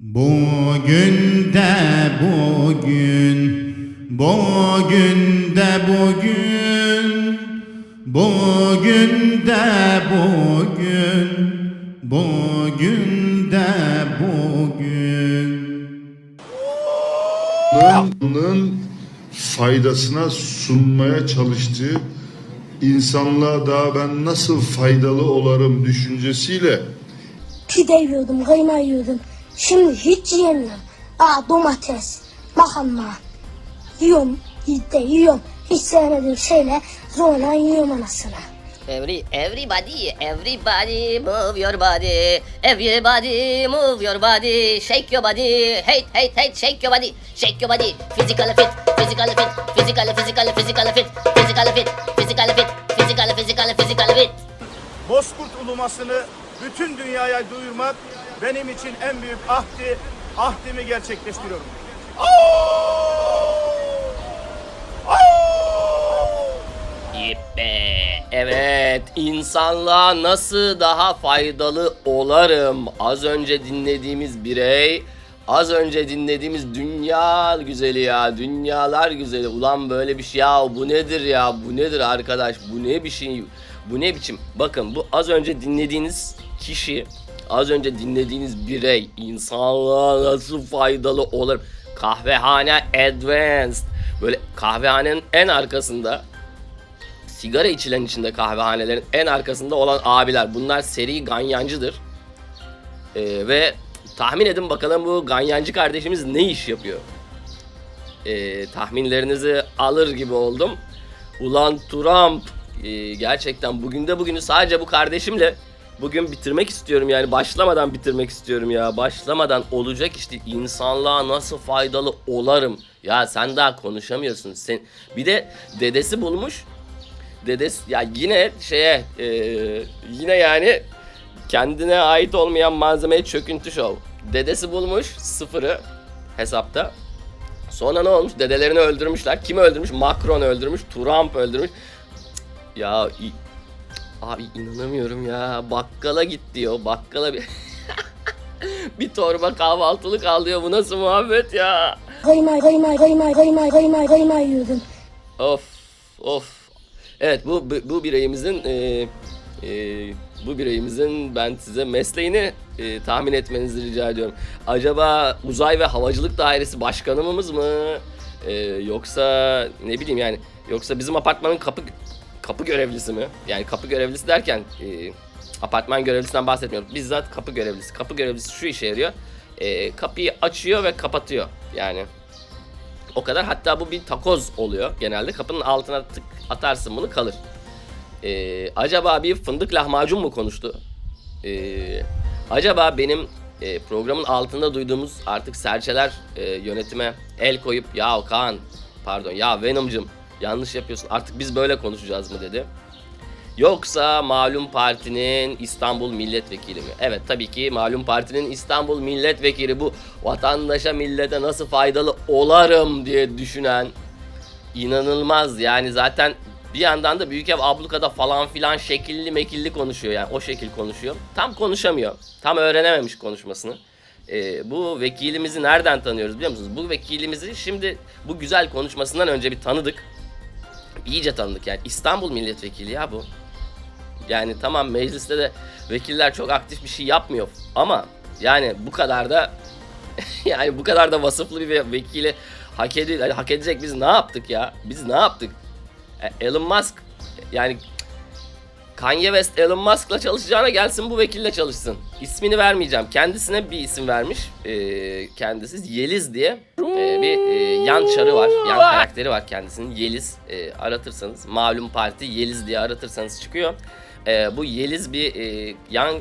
Bugün de bugün, bugün de bugün, bugün de bugün, bugün de bugün. Bunun faydasına sunmaya çalıştığı insanlığa daha ben nasıl faydalı olarım düşüncesiyle Pide yiyordum, kıyma yiyordum. Şimdi hiç yiyemiyorum. Aa domates, makarna. Yiyorum, de yiyorum. Hiç sevmediğim şeyle zorla yiyorum anasını. Every everybody, everybody move your body. Everybody move your body. Shake your body. Hey, hey, hey, shake your body. Shake your body. Physical fit, physical fit, physical, physical, physical fit, physical fit, physical fit, physical, physical, physical fit. Bozkurt ulumasını bütün dünyaya duyurmak benim için en büyük ahdi, ahdimi gerçekleştiriyorum. Yippe. Evet, insanlığa nasıl daha faydalı olarım? Az önce dinlediğimiz birey, az önce dinlediğimiz dünya güzeli ya, dünyalar güzeli. Ulan böyle bir şey ya, bu nedir ya, bu nedir arkadaş, bu ne bir şey, bu ne biçim? Bakın bu az önce dinlediğiniz kişi, az önce dinlediğiniz birey, insanlığa nasıl faydalı olarım? Kahvehane Advanced. Böyle kahvehanenin en arkasında sigara içilen içinde kahvehanelerin en arkasında olan abiler. Bunlar seri ganyancıdır. Ee, ve tahmin edin bakalım bu ganyancı kardeşimiz ne iş yapıyor? Ee, tahminlerinizi alır gibi oldum. Ulan Trump ee, gerçekten bugün de bugünü sadece bu kardeşimle bugün bitirmek istiyorum yani başlamadan bitirmek istiyorum ya. Başlamadan olacak işte insanlığa nasıl faydalı olarım. Ya sen daha konuşamıyorsun. Sen bir de dedesi bulmuş dedesi ya yine şeye e, yine yani kendine ait olmayan malzemeye çöküntü şov. Dedesi bulmuş sıfırı hesapta. Sonra ne olmuş? Dedelerini öldürmüşler. Kimi öldürmüş? Macron öldürmüş. Trump öldürmüş. Cık, Ya abi inanamıyorum ya. Bakkala git diyor. Bakkala bir bir torba kahvaltılık al diyor. Bu nasıl muhabbet ya? Kıyma, kıyma, kıyma, kıyma, kıyma, kıyma yiyordum. Of of. Evet bu bu, bireyimizin e, e, bu bireyimizin ben size mesleğini e, tahmin etmenizi rica ediyorum. Acaba Uzay ve Havacılık Dairesi Başkanımız mı? E, yoksa ne bileyim yani yoksa bizim apartmanın kapı kapı görevlisi mi? Yani kapı görevlisi derken e, apartman görevlisinden bahsetmiyorum. Bizzat kapı görevlisi. Kapı görevlisi şu işe yarıyor. E, kapıyı açıyor ve kapatıyor. Yani o kadar. Hatta bu bir takoz oluyor genelde. Kapının altına tık atarsın bunu kalır. Ee, acaba bir fındık lahmacun mu konuştu? Ee, acaba benim e, programın altında duyduğumuz artık serçeler e, yönetime el koyup ya Kaan pardon ya Venom'cım yanlış yapıyorsun artık biz böyle konuşacağız mı dedi. Yoksa malum partinin İstanbul milletvekili mi? Evet tabii ki malum partinin İstanbul milletvekili bu vatandaşa millete nasıl faydalı olarım diye düşünen inanılmaz yani zaten bir yandan da büyük ev ablukada falan filan şekilli mekilli konuşuyor yani o şekil konuşuyor. Tam konuşamıyor. Tam öğrenememiş konuşmasını. Ee, bu vekilimizi nereden tanıyoruz biliyor musunuz? Bu vekilimizi şimdi bu güzel konuşmasından önce bir tanıdık. İyice tanıdık yani İstanbul milletvekili ya bu. Yani tamam mecliste de vekiller çok aktif bir şey yapmıyor ama yani bu kadar da yani bu kadar da vasıflı bir ve- vekili hak, edi- hak edecek biz ne yaptık ya? Biz ne yaptık? E, Elon Musk yani Kanye West Elon Musk'la çalışacağına gelsin bu vekille çalışsın. İsmini vermeyeceğim. Kendisine bir isim vermiş. Ee, kendisi Yeliz diye ee, bir e, yan çarı var. Yan karakteri var kendisinin. Yeliz Ee, aratırsanız malum parti Yeliz diye aratırsanız çıkıyor. Ee, bu Yeliz bir e, yan.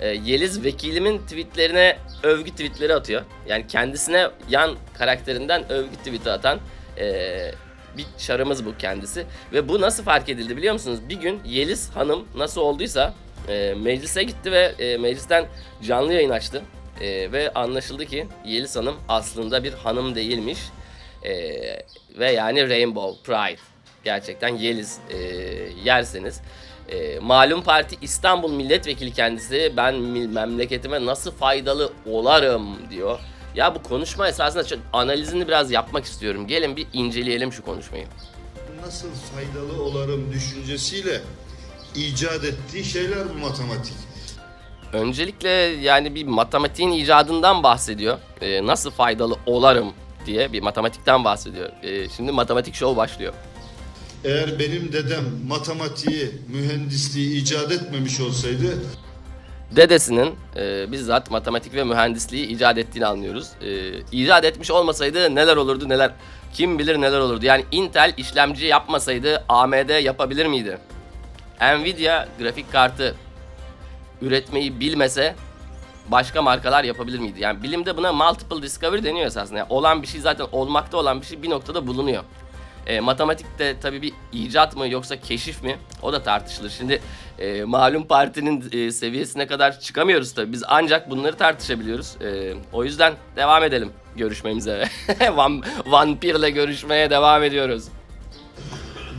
Ee, Yeliz vekilimin tweetlerine övgü tweetleri atıyor. Yani kendisine yan karakterinden övgü tweeti atan e, bir çarımız bu kendisi. Ve bu nasıl fark edildi biliyor musunuz? Bir gün Yeliz Hanım nasıl olduysa e, meclise gitti ve e, meclisten canlı yayın açtı. E, ve anlaşıldı ki Yeliz Hanım aslında bir hanım değilmiş. E, ve yani Rainbow Pride. gerçekten Yeliz e, yerseniz. E, malum parti İstanbul milletvekili kendisi ben memleketime nasıl faydalı olarım diyor. Ya bu konuşma esasında analizini biraz yapmak istiyorum. Gelin bir inceleyelim şu konuşmayı. Nasıl faydalı olarım düşüncesiyle icat ettiği şeyler bu matematik. Öncelikle yani bir matematiğin icadından bahsediyor. E, nasıl faydalı olarım diye bir matematikten bahsediyor. E, şimdi matematik show başlıyor. Eğer benim dedem matematiği, mühendisliği icat etmemiş olsaydı dedesinin e, bizzat matematik ve mühendisliği icat ettiğini anlıyoruz. E, icat etmiş olmasaydı neler olurdu neler kim bilir neler olurdu. Yani Intel işlemci yapmasaydı AMD yapabilir miydi? Nvidia grafik kartı üretmeyi bilmese başka markalar yapabilir miydi? Yani bilimde buna multiple discovery deniyor esasında. Yani olan bir şey zaten olmakta olan bir şey bir noktada bulunuyor. E, matematikte tabii bir icat mı yoksa keşif mi? O da tartışılır. Şimdi e, malum partinin e, seviyesine kadar çıkamıyoruz tabii. Biz ancak bunları tartışabiliyoruz. E, o yüzden devam edelim görüşmemize. Van, vampirle görüşmeye devam ediyoruz.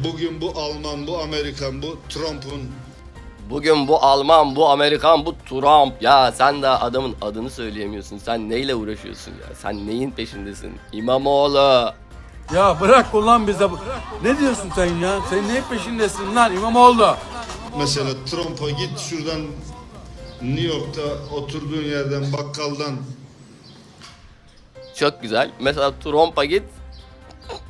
bugün bu Alman, bu Amerikan, bu Trump'un Bugün bu Alman, bu Amerikan, bu Trump. Ya sen de adamın adını söyleyemiyorsun. Sen neyle uğraşıyorsun ya? Sen neyin peşindesin? İmamoğlu. Ya bırak ulan bize. Ne diyorsun sen ya? Sen ne peşindesin lan İmamoğlu? mesela Trump'a git şuradan New York'ta oturduğun yerden bakkaldan Çok güzel. Mesela Trump'a git.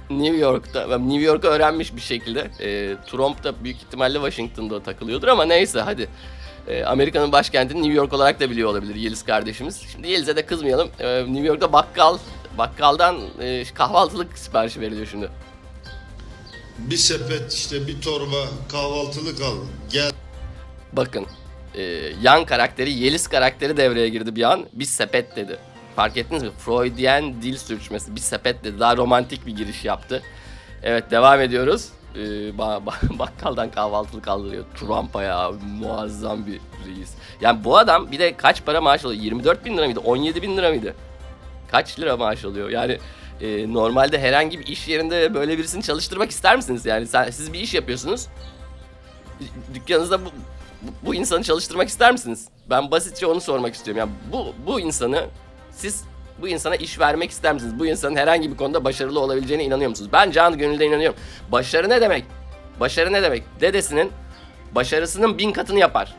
New York'ta, ben New York'u öğrenmiş bir şekilde. E, Trump da büyük ihtimalle Washington'da takılıyordur ama neyse hadi. E, Amerika'nın başkentini New York olarak da biliyor olabilir Yeliz kardeşimiz. Şimdi Yeliz'e de kızmayalım. E, New York'ta bakkal, bakkaldan e, kahvaltılık siparişi veriliyor şimdi. bir sepet işte bir torba kahvaltılık al. Gel Bakın e, yan karakteri Yeliz karakteri devreye girdi bir an. Bir sepet dedi. Fark ettiniz mi? Freudian dil sürçmesi. Bir sepet dedi. Daha romantik bir giriş yaptı. Evet devam ediyoruz. E, ba- ba- bakkaldan kahvaltılık kaldırıyor. Trump'a ya muazzam bir reis. Yani bu adam bir de kaç para maaş alıyor? 24 bin lira mıydı? 17 bin lira mıydı? Kaç lira maaş alıyor? Yani e, normalde herhangi bir iş yerinde böyle birisini çalıştırmak ister misiniz? Yani sen, siz bir iş yapıyorsunuz dükkanınızda bu, bu, bu insanı çalıştırmak ister misiniz? Ben basitçe onu sormak istiyorum. Yani bu bu insanı siz bu insana iş vermek ister misiniz? Bu insanın herhangi bir konuda başarılı olabileceğine inanıyor musunuz? Ben canı gönülden inanıyorum. Başarı ne demek? Başarı ne demek? Dedesinin başarısının bin katını yapar.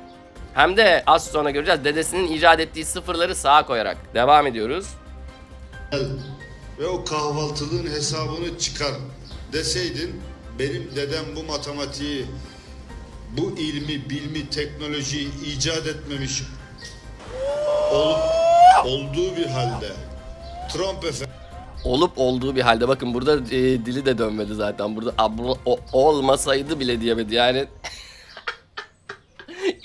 Hem de az sonra göreceğiz. Dedesinin icat ettiği sıfırları sağa koyarak. Devam ediyoruz. Ve o kahvaltılığın hesabını çıkar deseydin benim dedem bu matematiği bu ilmi, bilmi, teknolojiyi icat etmemiş olup olduğu bir halde Trump efendi olup olduğu bir halde bakın burada e, dili de dönmedi zaten. Burada abla, o- olmasaydı bile diyemedi yani.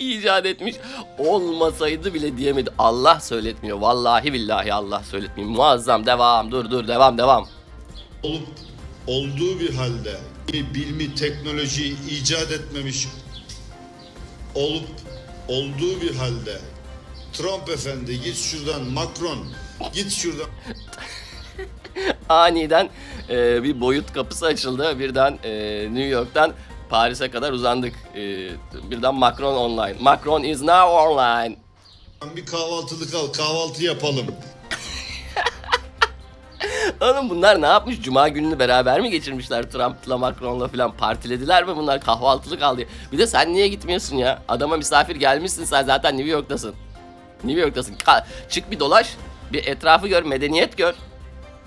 İcat etmiş olmasaydı bile diyemedi. Allah söyletmiyor. Vallahi billahi Allah söyletmiyor. Muazzam devam dur dur devam devam. olup olduğu bir halde bilmi, teknolojiyi icat etmemiş olup olduğu bir halde Trump efendi git şuradan Macron git şuradan Aniden e, bir boyut kapısı açıldı. Birden e, New York'tan Paris'e kadar uzandık. E, birden Macron online. Macron is now online. bir kahvaltılık al kahvaltı yapalım. Oğlum bunlar ne yapmış? Cuma gününü beraber mi geçirmişler Trump'la Macron'la falan? Partilediler mi bunlar? Kahvaltılık aldı. Bir de sen niye gitmiyorsun ya? Adama misafir gelmişsin sen zaten New York'tasın. New York'tasın. Ka- çık bir dolaş. Bir etrafı gör, medeniyet gör.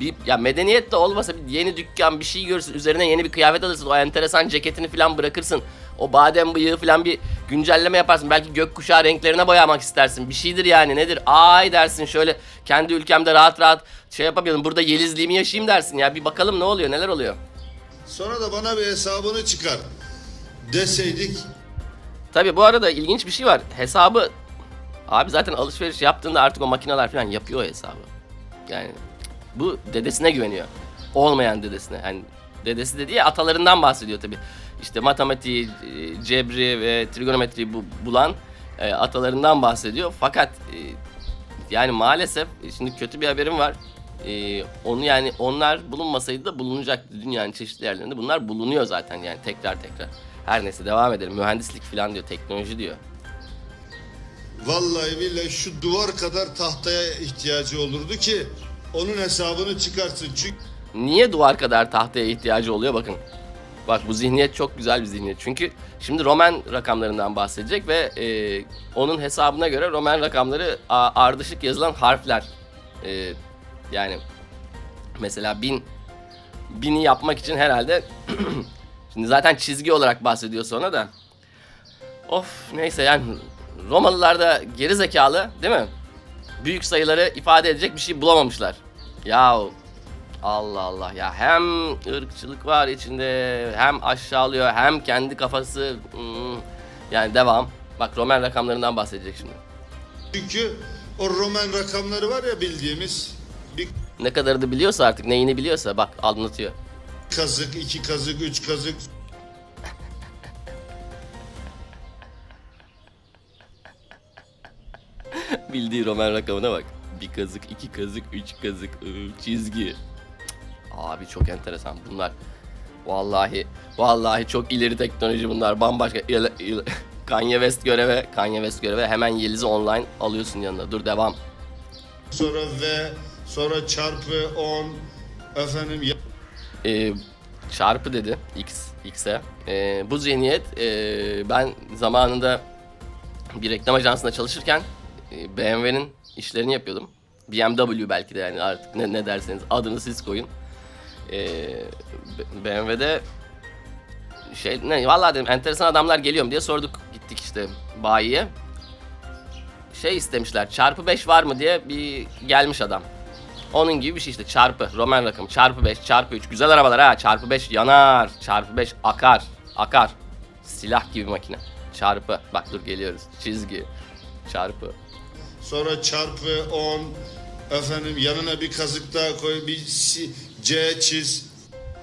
Bir, ya medeniyet de olmasa bir yeni dükkan bir şey görürsün. Üzerine yeni bir kıyafet alırsın. O enteresan ceketini falan bırakırsın. O badem bıyığı falan bir güncelleme yaparsın. Belki gökkuşağı renklerine boyamak istersin. Bir şeydir yani nedir? Ay dersin şöyle kendi ülkemde rahat rahat şey yapamıyorum. Burada yelizliğimi yaşayayım dersin ya. Bir bakalım ne oluyor neler oluyor. Sonra da bana bir hesabını çıkar deseydik Tabi bu arada ilginç bir şey var. Hesabı abi zaten alışveriş yaptığında artık o makineler falan yapıyor o hesabı. Yani bu dedesine güveniyor. Olmayan dedesine. Yani dedesi dediği atalarından bahsediyor tabi. İşte matematiği, e, cebri ve trigonometriyi bu, bulan e, atalarından bahsediyor. Fakat e, yani maalesef e, şimdi kötü bir haberim var. e, onu yani onlar bulunmasaydı da bulunacaktı dünyanın çeşitli yerlerinde. Bunlar bulunuyor zaten yani tekrar tekrar. Her neyse devam edelim. Mühendislik falan diyor, teknoloji diyor. Vallahi billahi şu duvar kadar tahtaya ihtiyacı olurdu ki onun hesabını çıkarsın. Çünkü Niye duvar kadar tahtaya ihtiyacı oluyor bakın. Bak bu zihniyet çok güzel bir zihniyet. Çünkü şimdi Roman rakamlarından bahsedecek ve e, onun hesabına göre Roman rakamları a- ardışık yazılan harfler. E, yani mesela bin bini yapmak için herhalde şimdi zaten çizgi olarak bahsediyor sonra da. Of neyse yani Romalılar da geri zekalı değil mi? Büyük sayıları ifade edecek bir şey bulamamışlar. Yahu Allah Allah ya hem ırkçılık var içinde hem aşağılıyor hem kendi kafası hmm, yani devam. Bak Roman rakamlarından bahsedecek şimdi. çünkü o Roman rakamları var ya bildiğimiz bir Ne kadarı da biliyorsa artık neyini biliyorsa bak anlatıyor. kazık, iki kazık, üç kazık Bildiği Roman rakamına bak. Bir kazık, iki kazık, üç kazık, ıı, çizgi. Cık, Abi çok enteresan bunlar. Vallahi, vallahi çok ileri teknoloji bunlar. Bambaşka. İle- ile- Kanye West göreve, Kanye West göreve hemen Yeliz'i online alıyorsun yanına. Dur devam. sonra V sonra çarpı 10 efendim Ee, çarpı dedi x x'e. Ee, bu zihniyet ee, ben zamanında bir reklam ajansında çalışırken e, BMW'nin işlerini yapıyordum. BMW belki de yani artık ne, ne derseniz adını siz koyun. Ee, BMW'de şey ne vallahi dedim enteresan adamlar geliyor mu diye sorduk gittik işte bayiye. Şey istemişler çarpı 5 var mı diye bir gelmiş adam. Onun gibi bir şey işte çarpı Roman rakamı çarpı 5 çarpı 3 güzel arabalar ha çarpı 5 yanar çarpı 5 akar akar silah gibi makine çarpı bak dur geliyoruz çizgi çarpı sonra çarpı 10 efendim yanına bir kazık daha koy bir C, C çiz.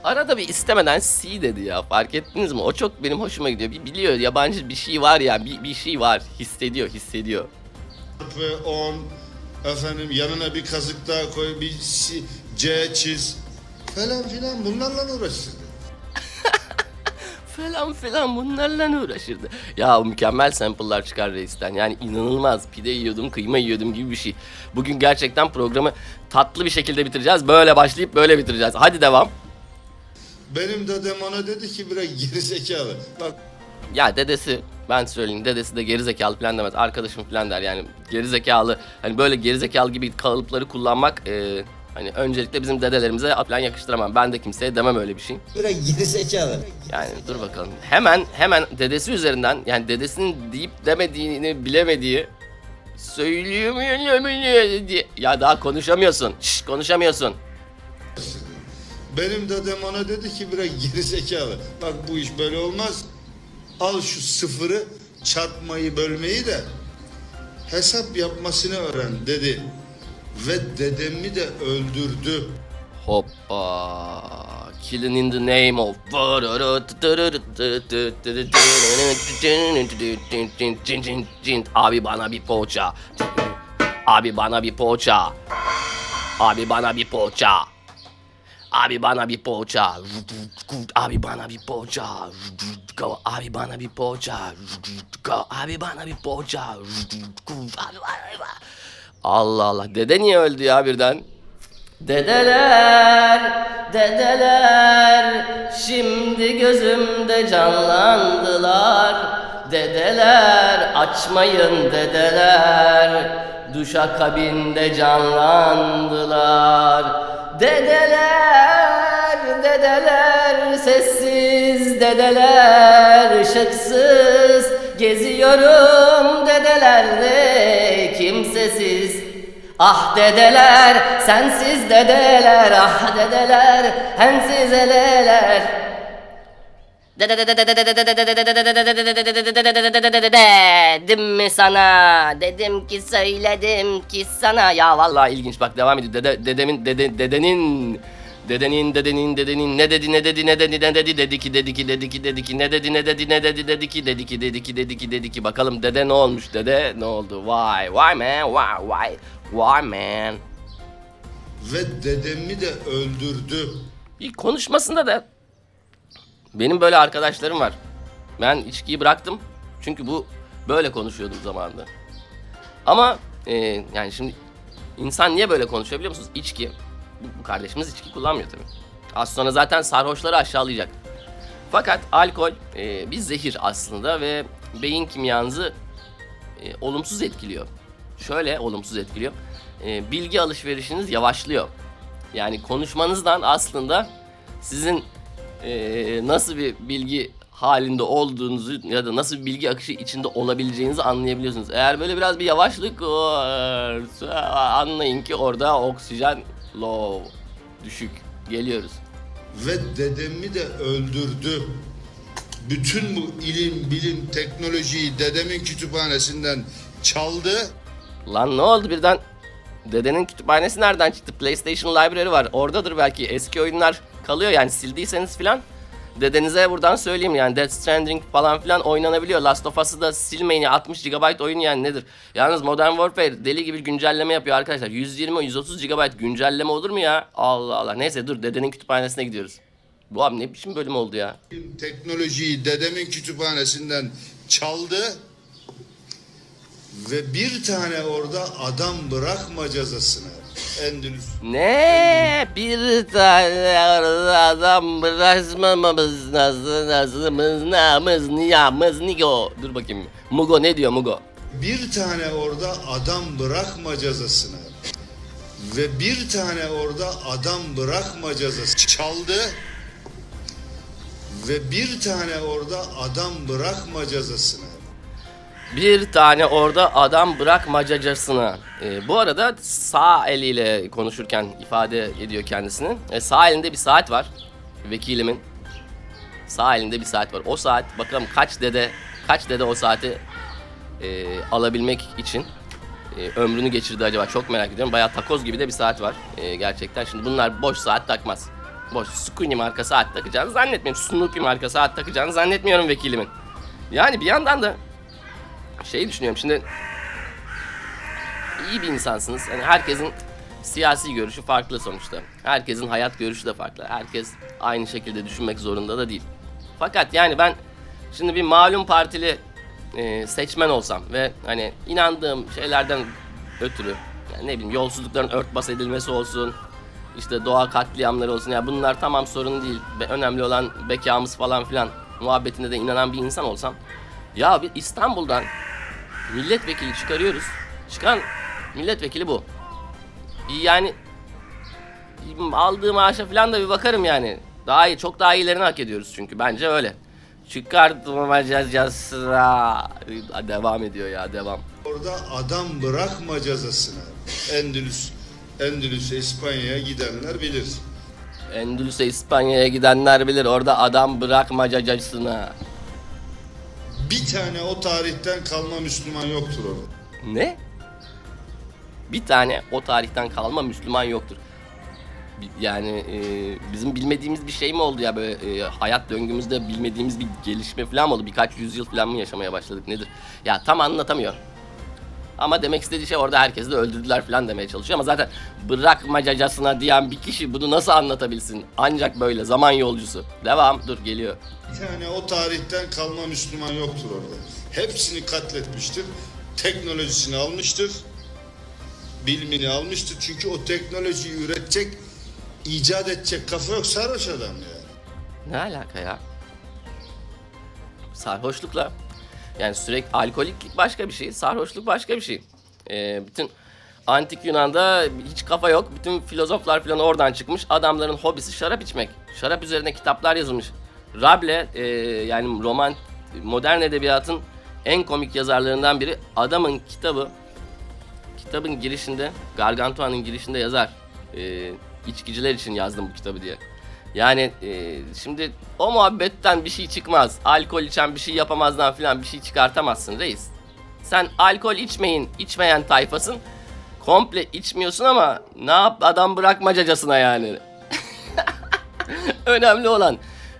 Arada bir istemeden C dedi ya fark ettiniz mi? O çok benim hoşuma gidiyor. Bir biliyor yabancı bir şey var ya bir, bir şey var hissediyor hissediyor. Çarpı 10 efendim yanına bir kazık daha koy bir C, C çiz. Falan filan bunlarla uğraşsın. Falan filan bunlarla uğraşırdı. Ya mükemmel sample'lar çıkar reisten. Yani inanılmaz. Pide yiyordum, kıyma yiyordum gibi bir şey. Bugün gerçekten programı tatlı bir şekilde bitireceğiz. Böyle başlayıp böyle bitireceğiz. Hadi devam. Benim dedem ona dedi ki biraz geri zekalı. Bak Ya dedesi ben söyleyeyim dedesi de gerizekalı falan demez. Arkadaşım falan der yani gerizekalı hani böyle gerizekalı gibi kalıpları kullanmak e, hani öncelikle bizim dedelerimize falan yakıştıramam. Ben de kimseye demem öyle bir şey. Böyle geri zekalı. Yani dur bakalım. Hemen hemen dedesi üzerinden yani dedesinin deyip demediğini bilemediği söylüyor mu diye. Ya daha konuşamıyorsun. Şş, konuşamıyorsun. benim dedem ona dedi ki biraz geri zekalı. Bak bu iş böyle olmaz. Al şu sıfırı çarpmayı bölmeyi de hesap yapmasını öğren dedi. Ve dedemi de öldürdü. Hoppa. Killing in the name of Abi bana bir poğaça. Abi bana bir poğaça. Abi bana bir poğaça. Abi bana bir poğaça. Abi bana bir poğaça. Abi bana bir poğaça. Abi bana bir poğaça. Abi bana bir Allah Allah. Dede niye öldü ya birden? Dedeler, dedeler, şimdi gözümde canlandılar. Dedeler, açmayın dedeler, duşa kabinde canlandılar. Dedeler, dedeler, sessiz dedeler, ışıksız geziyorum dedelerde kimsesiz. Ah dedeler, sensiz dedeler, ah dedeler, hensiz eleler. Dedim mi sana? Dedim ki söyledim ki sana. Ya vallahi ilginç. Bak devam ediyor. Dede, dedemin dede, dedenin Dedenin dedenin dedenin. Ne dedi ne dedi ne dedi ne dedi? Dedi ki dedi ki dedi ki dedi ki. Ne dedi ne dedi ne dedi dedi ki? Dedi ki dedi ki dedi ki dedi ki. Bakalım dede ne olmuş? Dede ne oldu? Why why man why why why man ve dedemi de öldürdü. Bir konuşmasında da benim böyle arkadaşlarım var. Ben içkiyi bıraktım. Çünkü bu böyle konuşuyordum zamanında. Ama e, yani şimdi insan niye böyle konuşuyor biliyor musunuz? İçki. Bu, kardeşimiz içki kullanmıyor tabii. Az sonra zaten sarhoşları aşağılayacak. Fakat alkol e, bir zehir aslında ve beyin kimyanızı e, olumsuz etkiliyor. Şöyle olumsuz etkiliyor. E, bilgi alışverişiniz yavaşlıyor. Yani konuşmanızdan aslında sizin eee, nasıl bir bilgi halinde olduğunuzu ya da nasıl bir bilgi akışı içinde olabileceğinizi anlayabiliyorsunuz. Eğer böyle biraz bir yavaşlık varsa anlayın ki orada oksijen low, düşük geliyoruz. ve dedemi de öldürdü. Bütün bu ilim, bilim, teknolojiyi dedemin kütüphanesinden çaldı. Lan ne oldu birden? Dedenin kütüphanesi nereden çıktı? PlayStation Library var. Oradadır belki. Eski oyunlar kalıyor yani sildiyseniz filan. Dedenize buradan söyleyeyim yani Death Stranding falan filan oynanabiliyor. Last of Us'ı da silmeyin ya 60 GB oyun yani nedir? Yalnız Modern Warfare deli gibi güncelleme yapıyor arkadaşlar. 120-130 GB güncelleme olur mu ya? Allah Allah. Neyse dur dedenin kütüphanesine gidiyoruz. Bu abi ne biçim bölüm oldu ya? Teknolojiyi dedemin kütüphanesinden çaldı. Ve bir tane orada adam bırakmacazasına Endülüs. Ne? Bir tane orada adam bırakmamamız nasıl nasılımız namız niyamız nigo. Dur bakayım. Mugo ne diyor Mugo? bir tane orada adam bırakmacazasına ve bir tane orada adam bırakmacazası çaldı. Ve bir tane orada adam bırakmacazasına Bir tane orada adam bırakmacacasına. Ee, bu arada sağ eliyle konuşurken ifade ediyor kendisini. Ee, sağ elinde bir saat var. Vekilimin. Sağ elinde bir saat var. O saat bakalım kaç dede kaç dede o saati e, alabilmek için e, ömrünü geçirdi acaba çok merak ediyorum. Bayağı takoz gibi de bir saat var e, gerçekten. Şimdi bunlar boş saat takmaz. Boş Sukuni marka saat takacağını zannetmiyorum. Snoopy marka saat takacağını zannetmiyorum vekilimin. Yani bir yandan da şey düşünüyorum şimdi iyi bir insansınız. Hani herkesin siyasi görüşü farklı sonuçta. Herkesin hayat görüşü de farklı. Herkes aynı şekilde düşünmek zorunda da değil. Fakat yani ben şimdi bir malum partili e, seçmen olsam ve hani inandığım şeylerden ötürü yani ne bileyim yolsuzlukların örtbas edilmesi olsun işte doğa katliamları olsun ya bunlar tamam sorun değil önemli olan bekamız falan filan muhabbetine de inanan bir insan olsam ya bir İstanbul'dan milletvekili çıkarıyoruz çıkan milletvekili bu yani aldığı maaşa falan da bir bakarım yani. Daha iyi, çok daha iyilerini hak ediyoruz çünkü bence öyle. Çıkartmamacasına devam ediyor ya devam. orada adam bırakmacazasına Endülüs Endülüs İspanya'ya gidenler bilir. Endülüs'e İspanya'ya gidenler bilir orada adam bırakmacacasına. Bir tane o tarihten kalma Müslüman yoktur orada. Ne? Bir tane o tarihten kalma Müslüman yoktur. Yani e, bizim bilmediğimiz bir şey mi oldu ya böyle e, hayat döngümüzde bilmediğimiz bir gelişme falan mı oldu? Birkaç yüzyıl falan mı yaşamaya başladık nedir? Ya tam anlatamıyor. Ama demek istediği şey orada herkesi de öldürdüler falan demeye çalışıyor ama zaten bırakmacacasına diyen bir kişi bunu nasıl anlatabilsin? Ancak böyle zaman yolcusu. Devam dur geliyor. Tane o tarihten kalma Müslüman yoktur orada. Hepsini katletmiştir. Teknolojisini almıştır. Bilimini almıştır. Çünkü o teknolojiyi üretecek, icat edecek kafa yok sarhoş adam yani. Ne alaka ya? Sarhoşlukla yani sürekli alkoliklik başka bir şey, sarhoşluk başka bir şey. Ee, bütün antik Yunan'da hiç kafa yok. Bütün filozoflar falan oradan çıkmış. Adamların hobisi şarap içmek. Şarap üzerine kitaplar yazılmış. Rable e, yani roman modern edebiyatın en komik yazarlarından biri. Adamın kitabı kitabın girişinde Gargantua'nın girişinde yazar. Ee, içkiciler için yazdım bu kitabı diye. Yani e, şimdi o muhabbetten bir şey çıkmaz. Alkol içen bir şey yapamazdan falan bir şey çıkartamazsın reis. Sen alkol içmeyin, içmeyen tayfasın. Komple içmiyorsun ama ne yap adam bırakmacacasına yani. önemli olan,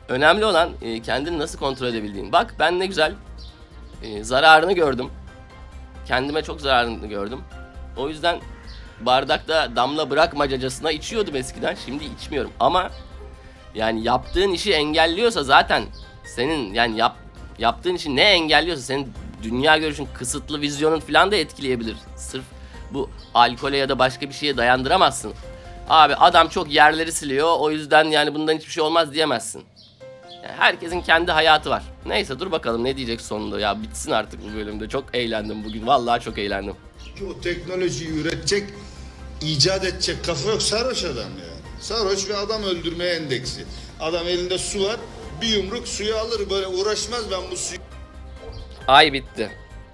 önemli olan e, kendini nasıl kontrol edebildiğin. Bak ben ne güzel e, zararını gördüm. Kendime çok zararını gördüm. O yüzden bardakta damla bırakmacacasına içiyordum eskiden. Şimdi içmiyorum ama yani yaptığın işi engelliyorsa zaten senin yani yap, yaptığın işi ne engelliyorsa senin dünya görüşün kısıtlı vizyonun falan da etkileyebilir. Sırf bu alkole ya da başka bir şeye dayandıramazsın. Abi adam çok yerleri siliyor o yüzden yani bundan hiçbir şey olmaz diyemezsin. Yani herkesin kendi hayatı var. Neyse dur bakalım ne diyecek sonunda ya bitsin artık bu bölümde. Çok eğlendim bugün vallahi çok eğlendim. Ki o teknolojiyi üretecek, icat edecek kafa yok sarhoş adam yani. Sarhoş ve adam öldürmeye endeksi. Adam elinde su var, bir yumruk suyu alır böyle uğraşmaz ben bu suyu Ay bitti.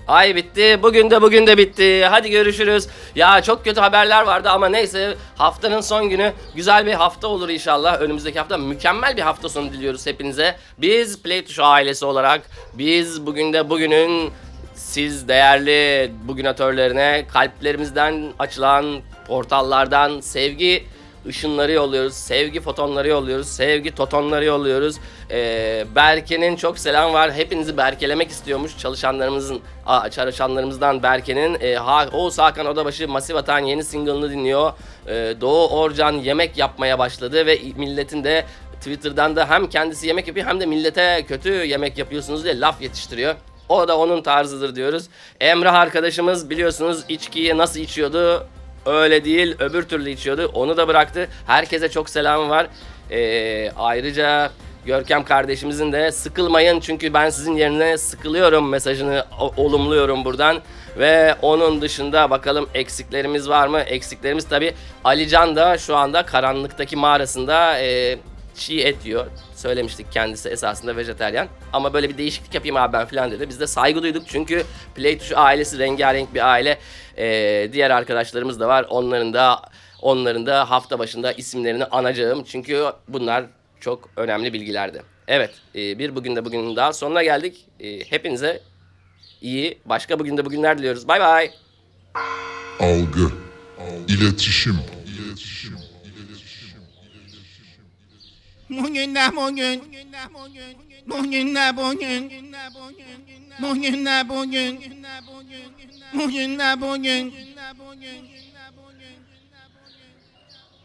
Ay bitti. Bugün de bugün de bitti. Hadi görüşürüz. Ya çok kötü haberler vardı ama neyse haftanın son günü güzel bir hafta olur inşallah. Önümüzdeki hafta mükemmel bir hafta sonu diliyoruz hepinize. Biz Play Tuşu ailesi olarak biz bugün de bugünün siz değerli bugünatörlerine kalplerimizden açılan portallardan sevgi ışınları yolluyoruz. Sevgi fotonları yolluyoruz. Sevgi totonları yolluyoruz. Ee, Berke'nin çok selam var. Hepinizi berkelemek istiyormuş. Çalışanlarımızın, aa, çalışanlarımızdan Berke'nin. Ee, ha, Oğuz Hakan Odabaşı Masif Atan yeni single'ını dinliyor. Ee, Doğu Orcan yemek yapmaya başladı ve milletin de Twitter'dan da hem kendisi yemek yapıyor hem de millete kötü yemek yapıyorsunuz diye laf yetiştiriyor. O da onun tarzıdır diyoruz. Emrah arkadaşımız biliyorsunuz içkiyi nasıl içiyordu öyle değil öbür türlü içiyordu. Onu da bıraktı. Herkese çok selam var. Ee, ayrıca Görkem kardeşimizin de sıkılmayın çünkü ben sizin yerine sıkılıyorum mesajını olumluyorum buradan. Ve onun dışında bakalım eksiklerimiz var mı? Eksiklerimiz tabi Alican da şu anda karanlıktaki mağarasında e, çiğ et yiyor. Söylemiştik kendisi esasında vejeteryan. Ama böyle bir değişiklik yapayım abi ben falan dedi. Biz de saygı duyduk çünkü Play Tuşu ailesi rengarenk bir aile. Ee, diğer arkadaşlarımız da var. Onların da onların da hafta başında isimlerini anacağım. Çünkü bunlar çok önemli bilgilerdi. Evet e, bir bugün de bugünün daha sonuna geldik. E, hepinize iyi başka bugün de bugünler diliyoruz. Bay bay. algı, iletişim, Bugün de bugün. Bugün de bugün. Bugün de bugün. Bugün de bugün.